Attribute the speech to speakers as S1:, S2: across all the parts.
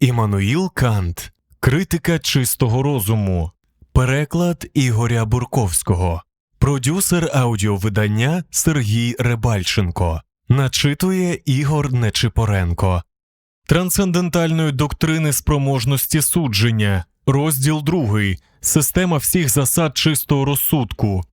S1: Іммануїл Кант Критика чистого розуму. Переклад Ігоря Бурковського. Продюсер аудіовидання Сергій Рибальченко. Начитує Ігор Нечипоренко. Трансцендентальної доктрини спроможності судження. Розділ 2. Система всіх засад чистого розсудку.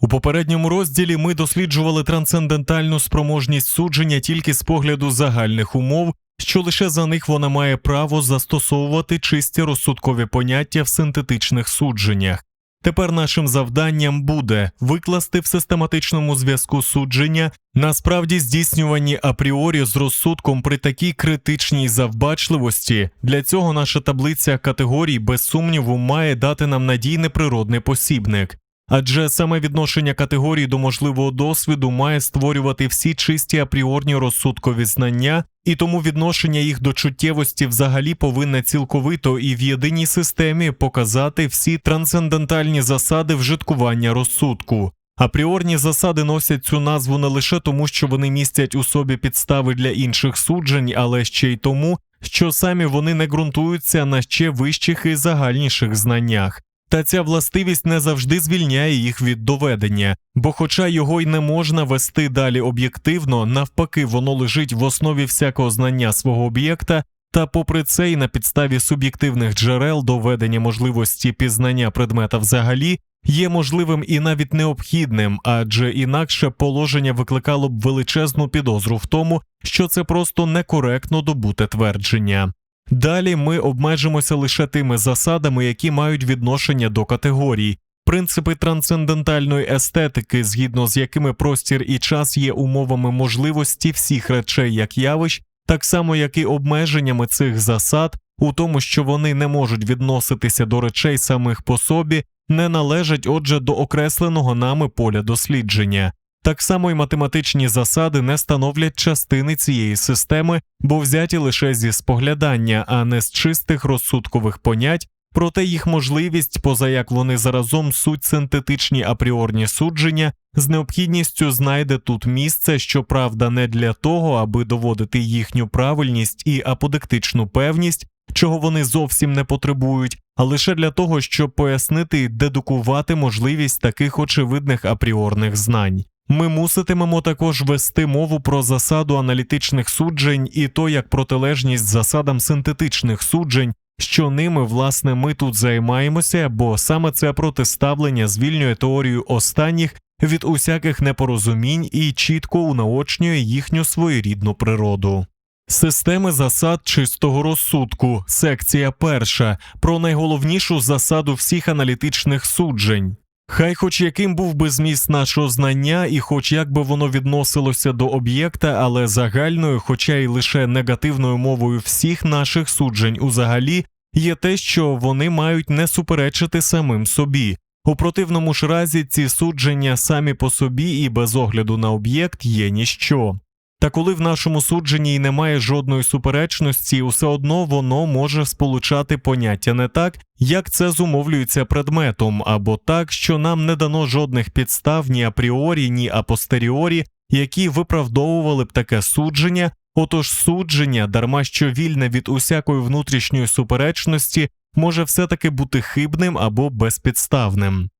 S1: У попередньому розділі ми досліджували трансцендентальну спроможність судження тільки з погляду загальних умов, що лише за них вона має право застосовувати чисті розсудкові поняття в синтетичних судженнях. Тепер нашим завданням буде викласти в систематичному зв'язку судження, насправді здійснювані апріорі з розсудком при такій критичній завбачливості. Для цього наша таблиця категорій без сумніву має дати нам надійний природний посібник. Адже саме відношення категорій до можливого досвіду має створювати всі чисті апріорні розсудкові знання, і тому відношення їх до чуттєвості взагалі повинне цілковито і в єдиній системі показати всі трансцендентальні засади вжиткування розсудку. Апріорні засади носять цю назву не лише тому, що вони містять у собі підстави для інших суджень, але ще й тому, що самі вони не ґрунтуються на ще вищих і загальніших знаннях. Та ця властивість не завжди звільняє їх від доведення, бо, хоча його й не можна вести далі об'єктивно, навпаки, воно лежить в основі всякого знання свого об'єкта, та, попри це, і на підставі суб'єктивних джерел доведення можливості пізнання предмета взагалі є можливим і навіть необхідним, адже інакше положення викликало б величезну підозру в тому, що це просто некоректно добуте твердження. Далі ми обмежимося лише тими засадами, які мають відношення до категорій, принципи трансцендентальної естетики, згідно з якими простір і час є умовами можливості всіх речей як явищ, так само як і обмеженнями цих засад, у тому, що вони не можуть відноситися до речей самих по собі, не належать отже до окресленого нами поля дослідження. Так само й математичні засади не становлять частини цієї системи, бо взяті лише зі споглядання, а не з чистих розсудкових понять, проте їх можливість, поза як вони заразом суть синтетичні апріорні судження, з необхідністю знайде тут місце, щоправда, не для того, аби доводити їхню правильність і аподектичну певність, чого вони зовсім не потребують, а лише для того, щоб пояснити і дедукувати можливість таких очевидних апріорних знань. Ми муситимемо також вести мову про засаду аналітичних суджень і то як протилежність засадам синтетичних суджень, що ними, власне, ми тут займаємося, бо саме це протиставлення звільнює теорію останніх від усяких непорозумінь і чітко унаочнює їхню своєрідну природу. Системи засад чистого розсудку, секція перша, про найголовнішу засаду всіх аналітичних суджень. Хай хоч яким був би зміст нашого знання, і хоч як би воно відносилося до об'єкта, але загальною, хоча й лише негативною мовою всіх наших суджень узагалі, є те, що вони мають не суперечити самим собі. У противному ж разі ці судження самі по собі і без огляду на об'єкт є ніщо. Та коли в нашому судженні й немає жодної суперечності, усе одно воно може сполучати поняття не так, як це зумовлюється предметом, або так, що нам не дано жодних підстав ні апріорі, ні апостеріорі, які виправдовували б таке судження. Отож, судження, дарма що вільне від усякої внутрішньої суперечності, може все таки бути хибним або безпідставним.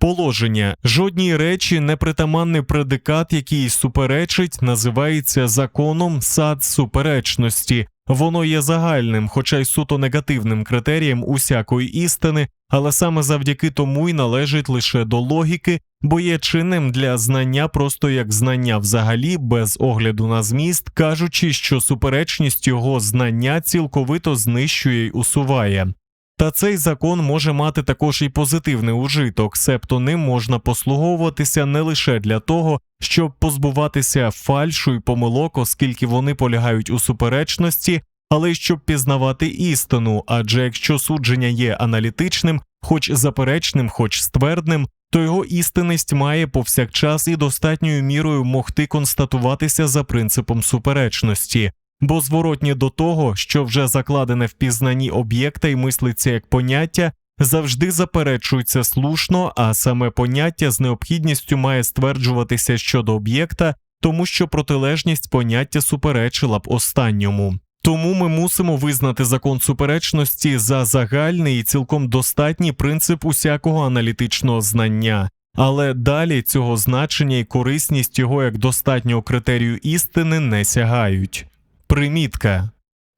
S1: Положення жодній речі непритаманний предикат, який суперечить, називається законом сад суперечності. Воно є загальним, хоча й суто негативним критерієм усякої істини, але саме завдяки тому й належить лише до логіки, бо є чинним для знання просто як знання взагалі, без огляду на зміст, кажучи, що суперечність його знання цілковито знищує й усуває. Та цей закон може мати також і позитивний ужиток, себто ним можна послуговуватися не лише для того, щоб позбуватися фальшу й помилок, оскільки вони полягають у суперечності, але й щоб пізнавати істину, адже якщо судження є аналітичним, хоч заперечним, хоч ствердним, то його істинність має повсякчас і достатньою мірою могти констатуватися за принципом суперечності бо зворотні до того, що вже закладене в пізнанні об'єкта і мислиться як поняття, завжди заперечується слушно, а саме поняття з необхідністю має стверджуватися щодо об'єкта, тому що протилежність поняття суперечила б останньому. Тому ми мусимо визнати закон суперечності за загальний і цілком достатній принцип усякого аналітичного знання. Але далі цього значення і корисність його як достатнього критерію істини не сягають. Примітка.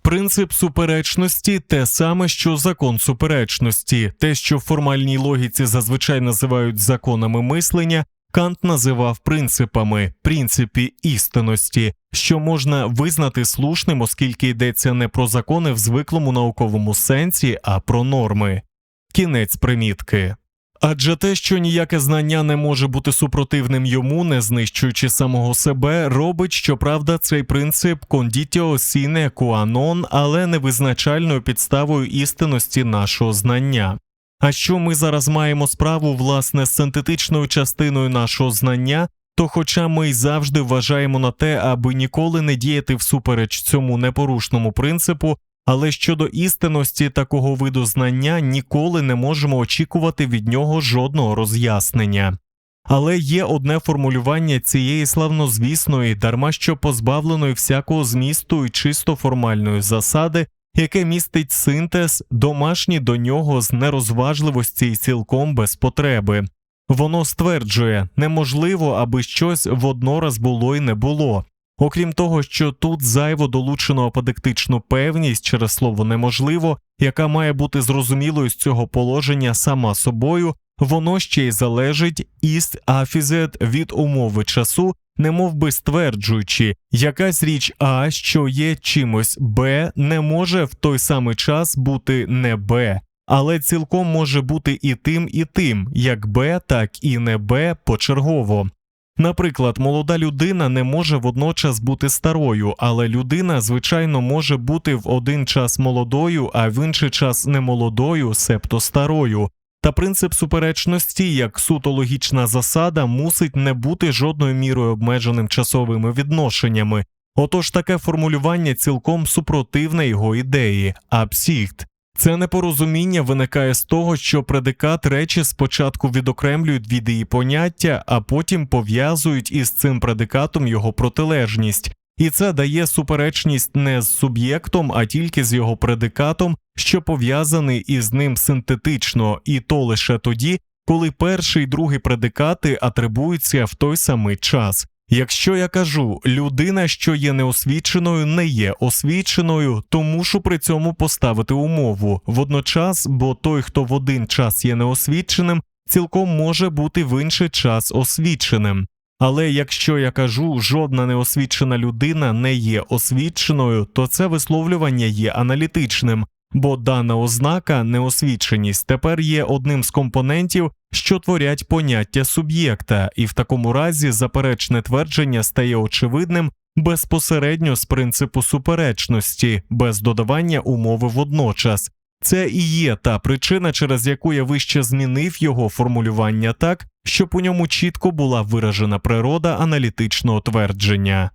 S1: Принцип суперечності те саме, що закон суперечності, те, що в формальній логіці зазвичай називають законами мислення, Кант називав принципами, принципі істинності, що можна визнати слушним, оскільки йдеться не про закони в звиклому науковому сенсі, а про норми. Кінець примітки. Адже те, що ніяке знання не може бути супротивним йому, не знищуючи самого себе, робить, щоправда, цей принцип sine qua non, але не визначальною підставою істинності нашого знання. А що ми зараз маємо справу власне з синтетичною частиною нашого знання, то, хоча ми й завжди вважаємо на те, аби ніколи не діяти всупереч цьому непорушному принципу, але щодо істинності такого виду знання ніколи не можемо очікувати від нього жодного роз'яснення. Але є одне формулювання цієї славнозвісної, дарма що позбавленої всякого змісту і чисто формальної засади, яке містить синтез, домашній до нього з нерозважливості і цілком без потреби. Воно стверджує, неможливо, аби щось воднораз було і не було. Окрім того, що тут зайво долучено аподектичну певність через слово неможливо, яка має бути зрозумілою з цього положення сама собою, воно ще й залежить іст афізет від умови часу, немов би стверджуючи, якась річ А, що є чимось Б, не може в той самий час бути не Б, але цілком може бути і тим, і тим, як Б, так і не Б почергово. Наприклад, молода людина не може водночас бути старою, але людина, звичайно, може бути в один час молодою, а в інший час немолодою, себто старою. Та принцип суперечності, як суто логічна засада, мусить не бути жодною мірою обмеженим часовими відношеннями. Отож таке формулювання цілком супротивне його ідеї, абсіхт. Це непорозуміння виникає з того, що предикат речі спочатку відокремлюють від її поняття, а потім пов'язують із цим предикатом його протилежність, і це дає суперечність не з суб'єктом, а тільки з його предикатом, що пов'язаний із ним синтетично, і то лише тоді, коли перший і другий предикати атрибуються в той самий час. Якщо я кажу, людина, що є неосвіченою, не є освіченою, то мушу при цьому поставити умову водночас, бо той, хто в один час є неосвіченим, цілком може бути в інший час освіченим. Але якщо я кажу, жодна неосвічена людина не є освіченою, то це висловлювання є аналітичним, бо дана ознака, неосвіченість, тепер є одним з компонентів, що творять поняття суб'єкта, і в такому разі заперечне твердження стає очевидним безпосередньо з принципу суперечності, без додавання умови водночас. Це і є та причина, через яку я вище змінив його формулювання так, щоб у ньому чітко була виражена природа аналітичного твердження.